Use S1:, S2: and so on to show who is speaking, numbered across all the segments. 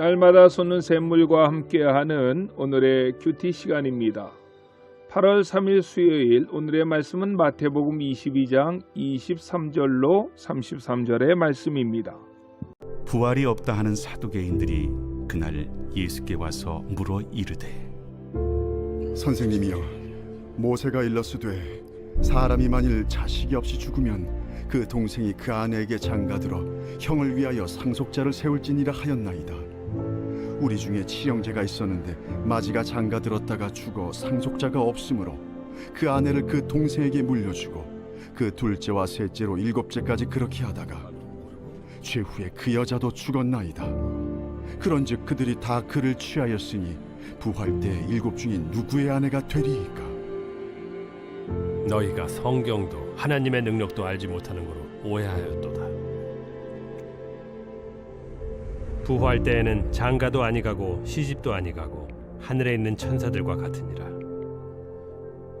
S1: 날마다 솟는 샘물과 함께하는 오늘의 큐티 시간입니다. 8월 3일 수요일 오늘의 말씀은 마태복음 22장 23절로 33절의 말씀입니다.
S2: 부활이 없다 하는 사두개인들이 그날 예수께 와서 물어 이르되
S3: 선생님이여 모세가 일렀으되 사람이 만일 자식이 없이 죽으면 그 동생이 그 아내에게 장가들어 형을 위하여 상속자를 세울지니라 하였나이다 우리 중에 치형제가 있었는데 마지가 장가 들었다가 죽어 상속자가 없으므로 그 아내를 그 동생에게 물려주고 그 둘째와 셋째로 일곱째까지 그렇게 하다가 최후에 그 여자도 죽었나이다 그런즉 그들이 다 그를 취하였으니 부활 때 일곱 중인 누구의 아내가 되리이까
S4: 너희가 성경도 하나님의 능력도 알지 못하는 거로 오해하였도다. 부활 때에는 장가도 아니 가고 시집도 아니 가고 하늘에 있는 천사들과 같으니라.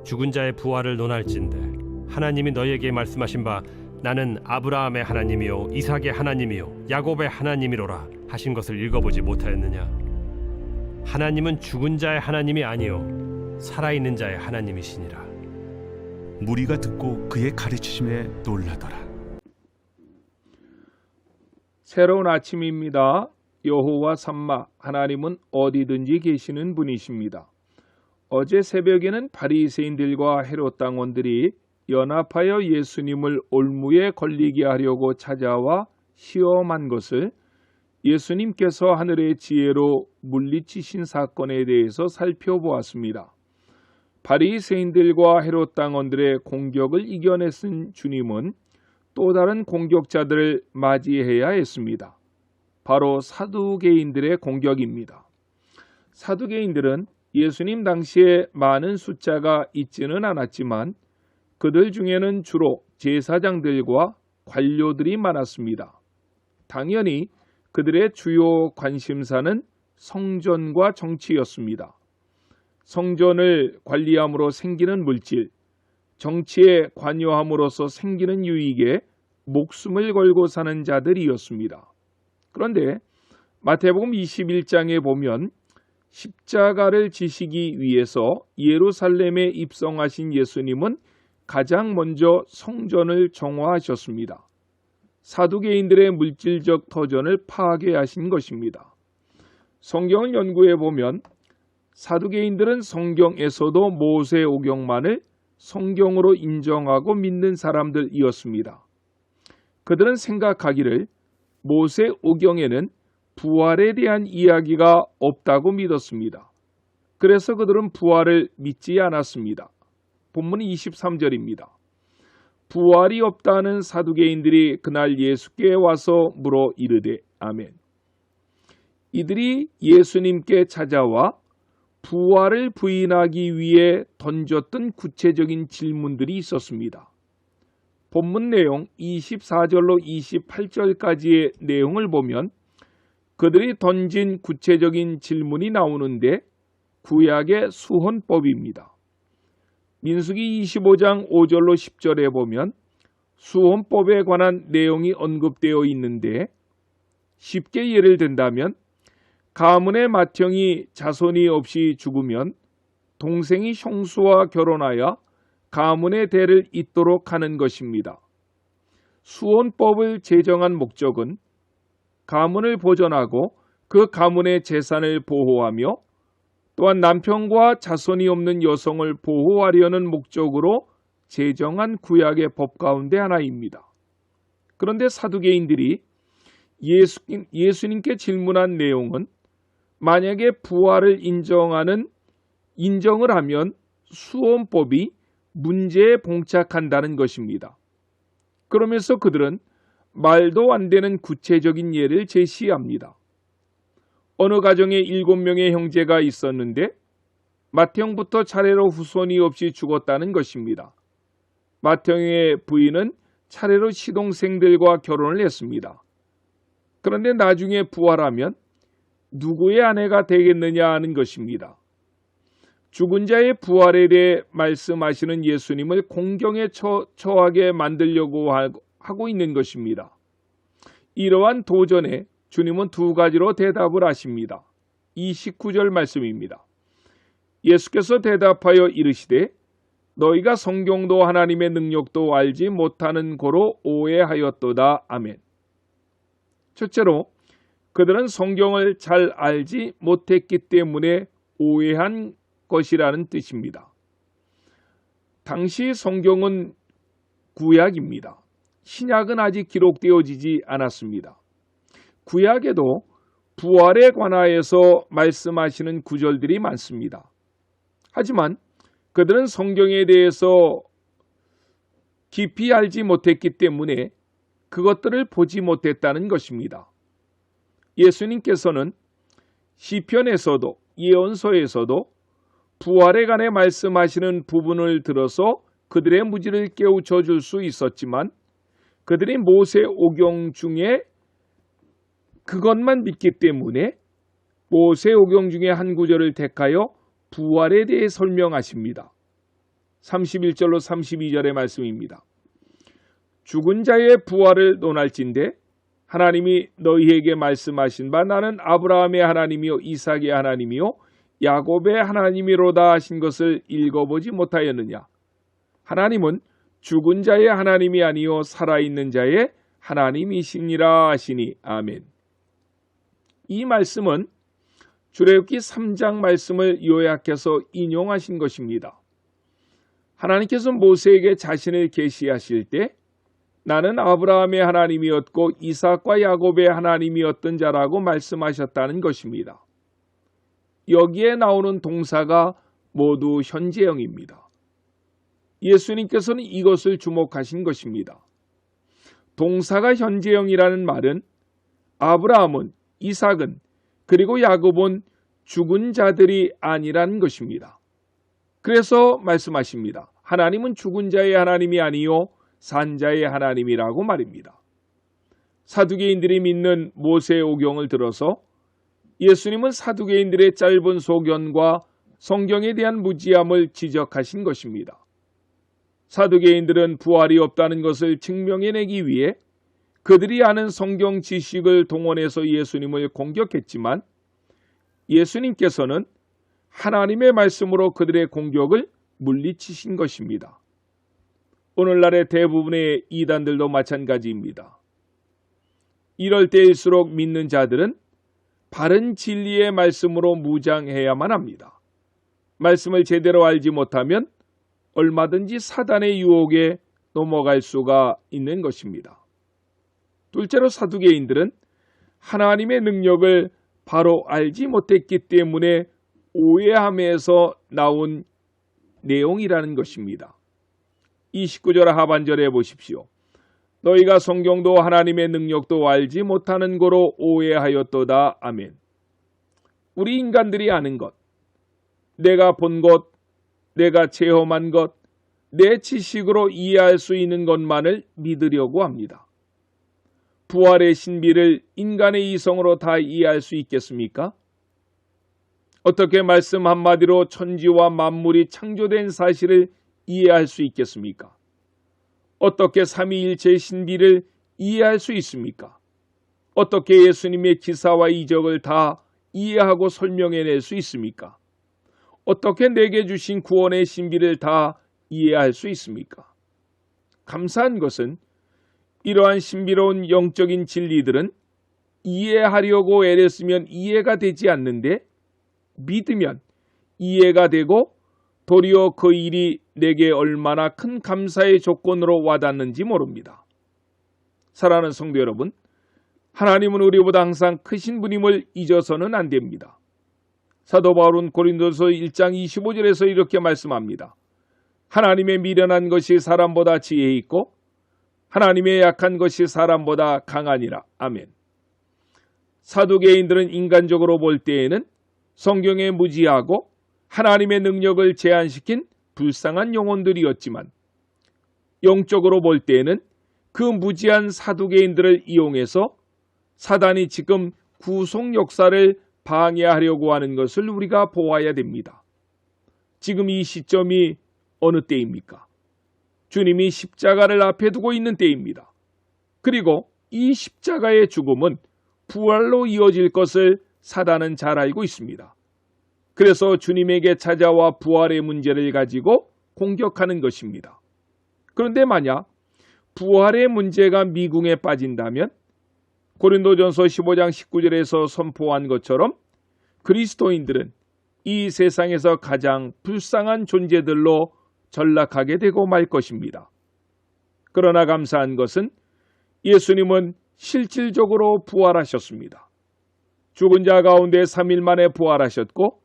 S4: 죽은 자의 부활을 논할진대 하나님이 너희에게 말씀하신 바 나는 아브라함의 하나님이요 이삭의 하나님이요 야곱의 하나님이로라 하신 것을 읽어보지 못하였느냐? 하나님은 죽은 자의 하나님이 아니요 살아있는 자의 하나님이시니라.
S2: 무리가 듣고 그의 가르치심에 놀라더라.
S1: 새로운 아침입니다. 여호와 삼마 하나님은 어디든지 계시는 분이십니다. 어제 새벽에는 바리새인들과 헤롯 당원들이 연합하여 예수님을 올무에 걸리게 하려고 찾아와 시험한 것을 예수님께서 하늘의 지혜로 물리치신 사건에 대해서 살펴보았습니다. 바리새인들과 헤롯 당원들의 공격을 이겨내신 주님은 또 다른 공격자들을 맞이해야 했습니다. 바로 사두개인들의 공격입니다. 사두개인들은 예수님 당시에 많은 숫자가 있지는 않았지만 그들 중에는 주로 제사장들과 관료들이 많았습니다. 당연히 그들의 주요 관심사는 성전과 정치였습니다. 성전을 관리함으로 생기는 물질, 정치에 관여함으로써 생기는 유익에 목숨을 걸고 사는 자들이었습니다. 그런데 마태복음 21장에 보면 십자가를 지시기 위해서 예루살렘에 입성하신 예수님은 가장 먼저 성전을 정화하셨습니다. 사두개인들의 물질적 터전을 파괴하신 것입니다. 성경을 연구해 보면 사두개인들은 성경에서도 모세 오경만을 성경으로 인정하고 믿는 사람들이었습니다. 그들은 생각하기를 모세 오경에는 부활에 대한 이야기가 없다고 믿었습니다. 그래서 그들은 부활을 믿지 않았습니다. 본문 23절입니다. 부활이 없다는 사두개인들이 그날 예수께 와서 물어 이르되 아멘. 이들이 예수님께 찾아와 부활을 부인하기 위해 던졌던 구체적인 질문들이 있었습니다. 본문 내용 24절로 28절까지의 내용을 보면 그들이 던진 구체적인 질문이 나오는데 구약의 수헌법입니다. 민수기 25장 5절로 10절에 보면 수헌법에 관한 내용이 언급되어 있는데 쉽게 예를 든다면 가문의 맏형이 자손이 없이 죽으면 동생이 형수와 결혼하여 가문의 대를 잇도록 하는 것입니다. 수혼법을 제정한 목적은 가문을 보존하고 그 가문의 재산을 보호하며 또한 남편과 자손이 없는 여성을 보호하려는 목적으로 제정한 구약의 법 가운데 하나입니다. 그런데 사두개인들이 예수, 예수님께 질문한 내용은 만약에 부활을 인정하는 인정을 하면 수원법이 문제에 봉착한다는 것입니다. 그러면서 그들은 말도 안 되는 구체적인 예를 제시합니다. 어느 가정에 일곱 명의 형제가 있었는데 맏형부터 차례로 후손이 없이 죽었다는 것입니다. 맏형의 부인은 차례로 시동생들과 결혼을 했습니다. 그런데 나중에 부활하면 누구의 아내가 되겠느냐 하는 것입니다. 죽은 자의 부활에 대해 말씀하시는 예수님을 공경에 처, 처하게 만들려고 하고 있는 것입니다. 이러한 도전에 주님은 두 가지로 대답을 하십니다. 29절 말씀입니다. 예수께서 대답하여 이르시되 너희가 성경도 하나님의 능력도 알지 못하는 고로 오해하였도다. 아멘. 첫째로 그들은 성경을 잘 알지 못했기 때문에 오해한 것이라는 뜻입니다. 당시 성경은 구약입니다. 신약은 아직 기록되어지지 않았습니다. 구약에도 부활에 관하여서 말씀하시는 구절들이 많습니다. 하지만 그들은 성경에 대해서 깊이 알지 못했기 때문에 그것들을 보지 못했다는 것입니다. 예수님께서는 시편에서도 예언서에서도 부활에 관해 말씀하시는 부분을 들어서 그들의 무지를 깨우쳐 줄 수 있었지만 그들이 모세 오경 중에 그것만 믿기 때문에 모세 오경 중에 한 구절을 택하여 부활에 대해 설명하십니다. 31절로 32절의 말씀입니다. 죽은 자의 부활을 논할진대 하나님이 너희에게 말씀하신 바 나는 아브라함의 하나님이요 이삭의 하나님이요 야곱의 하나님이로다 하신 것을 읽어보지 못하였느냐 하나님은 죽은 자의 하나님이 아니요 살아있는 자의 하나님이시니라 하시니 아멘 이 말씀은 출애굽기 3장 말씀을 요약해서 인용하신 것입니다. 하나님께서 모세에게 자신을 계시하실 때 나는 아브라함의 하나님이었고 이삭과 야곱의 하나님이었던 자라고 말씀하셨다는 것입니다. 여기에 나오는 동사가 모두 현재형입니다. 예수님께서는 이것을 주목하신 것입니다. 동사가 현재형이라는 말은 아브라함은 이삭은 그리고 야곱은 죽은 자들이 아니란 것입니다. 그래서 말씀하십니다. 하나님은 죽은 자의 하나님이 아니요 산자의 하나님이라고 말입니다. 사두개인들이 믿는 모세 오경을 들어서 예수님은 사두개인들의 짧은 소견과 성경에 대한 무지함을 지적하신 것입니다. 사두개인들은 부활이 없다는 것을 증명해내기 위해 그들이 아는 성경 지식을 동원해서 예수님을 공격했지만 예수님께서는 하나님의 말씀으로 그들의 공격을 물리치신 것입니다. 오늘날의 대부분의 이단들도 마찬가지입니다. 이럴 때일수록 믿는 자들은 바른 진리의 말씀으로 무장해야만 합니다. 말씀을 제대로 알지 못하면 얼마든지 사단의 유혹에 넘어갈 수가 있는 것입니다. 둘째로 사두개인들은 하나님의 능력을 바로 알지 못했기 때문에 오해함에서 나온 내용이라는 것입니다. 29절 하반절에 보십시오. 너희가 성경도 하나님의 능력도 알지 못하는 거로 오해하였도다. 아멘. 우리 인간들이 아는 것, 내가 본 것, 내가 체험한 것, 내 지식으로 이해할 수 있는 것만을 믿으려고 합니다. 부활의 신비를 인간의 이성으로 다 이해할 수 있겠습니까? 어떻게 말씀 한마디로 천지와 만물이 창조된 사실을 이해할 수 있겠습니까? 어떻게 삼위일체의 신비를 이해할 수 있습니까? 어떻게 예수님의 기사와 이적을 다 이해하고 설명해낼 수 있습니까? 어떻게 내게 주신 구원의 신비를 다 이해할 수 있습니까? 감사한 것은 이러한 신비로운 영적인 진리들은 이해하려고 애랬으면 이해가 되지 않는데 믿으면 이해가 되고 도리어 그 일이 내게 얼마나 큰 감사의 조건으로 와닿는지 모릅니다. 사랑하는 성도 여러분, 하나님은 우리보다 항상 크신 분임을 잊어서는 안 됩니다. 사도 바울은 고린도서 1장 25절에서 이렇게 말씀합니다. 하나님의 미련한 것이 사람보다 지혜 있고 하나님의 약한 것이 사람보다 강하니라. 아멘. 사두개인들은 인간적으로 볼 때에는 성경에 무지하고 하나님의 능력을 제한시킨 불쌍한 영혼들이었지만 영적으로 볼 때에는 그 무지한 사두개인들을 이용해서 사단이 지금 구속 역사를 방해하려고 하는 것을 우리가 보아야 됩니다. 지금 이 시점이 어느 때입니까? 주님이 십자가를 앞에 두고 있는 때입니다. 그리고 이 십자가의 죽음은 부활로 이어질 것을 사단은 잘 알고 있습니다. 그래서 주님에게 찾아와 부활의 문제를 가지고 공격하는 것입니다. 그런데 만약 부활의 문제가 미궁에 빠진다면 고린도전서 15장 19절에서 선포한 것처럼 그리스도인들은 이 세상에서 가장 불쌍한 존재들로 전락하게 되고 말 것입니다. 그러나 감사한 것은 예수님은 실질적으로 부활하셨습니다. 죽은 자 가운데 3일 만에 부활하셨고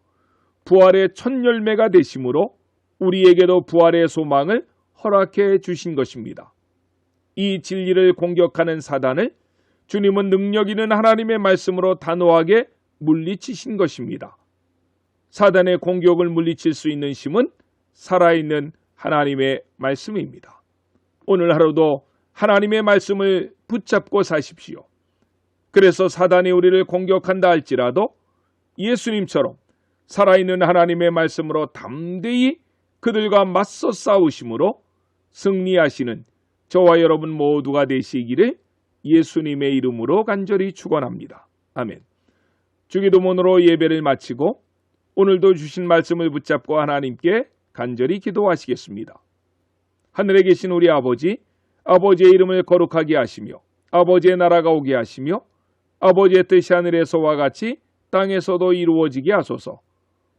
S1: 부활의 첫 열매가 되심으로 우리에게도 부활의 소망을 허락해 주신 것입니다. 이 진리를 공격하는 사단을 주님은 능력 있는 하나님의 말씀으로 단호하게 물리치신 것입니다. 사단의 공격을 물리칠 수 있는 힘은 살아있는 하나님의 말씀입니다. 오늘 하루도 하나님의 말씀을 붙잡고 사십시오. 그래서 사단이 우리를 공격한다 할지라도 예수님처럼 살아있는 하나님의 말씀으로 담대히 그들과 맞서 싸우심으로 승리하시는 저와 여러분 모두가 되시기를 예수님의 이름으로 간절히 축원합니다. 아멘. 주기도문으로 예배를 마치고 오늘도 주신 말씀을 붙잡고 하나님께 간절히 기도하시겠습니다. 하늘에 계신 우리 아버지, 아버지의 이름을 거룩하게 하시며 아버지의 나라가 오게 하시며 아버지의 뜻이 하늘에서와 같이 땅에서도 이루어지게 하소서.